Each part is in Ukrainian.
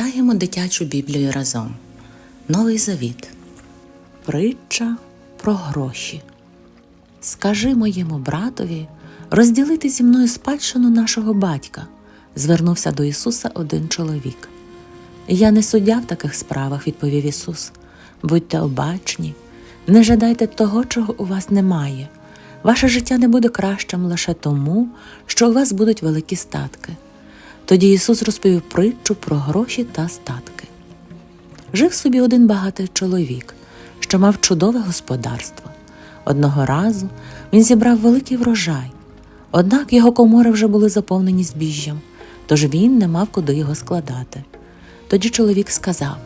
Читаємо дитячу Біблію разом. Новий Завіт. Притча про гроші. Скажи моєму братові розділити зі мною спадщину нашого батька, звернувся до Ісуса один чоловік. Я не суддя в таких справах, відповів Ісус. Будьте обачні, не жадайте того, чого у вас немає. Ваше життя не буде кращим лише тому, що у вас будуть великі статки. Тоді Ісус розповів притчу про гроші та статки. Жив собі один багатий чоловік, що мав чудове господарство. Одного разу він зібрав великий врожай, однак його комори вже були заповнені збіжжям, тож він не мав куди його складати. Тоді чоловік сказав: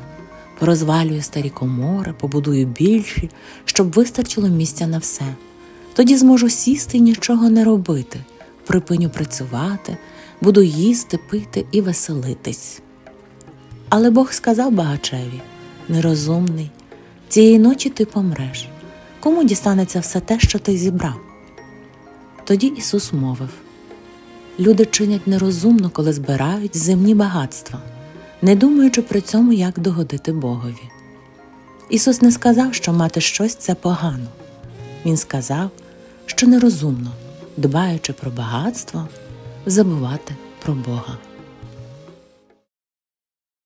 порозвалюю старі комори, побудую більші, щоб вистачило місця на все. Тоді зможу сісти і нічого не робити, припиню працювати, буду їсти, пити і веселитись. Але Бог сказав багачеві нерозумний, цієї ночі ти помреш. Кому дістанеться все те, що ти зібрав? Тоді Ісус мовив Люди чинять нерозумно, коли збирають земні багатства, не думаючи при цьому, як догодити Богові. Ісус не сказав, що мати щось це погано. Він сказав, що нерозумно, дбаючи про багатство, забувати про Бога.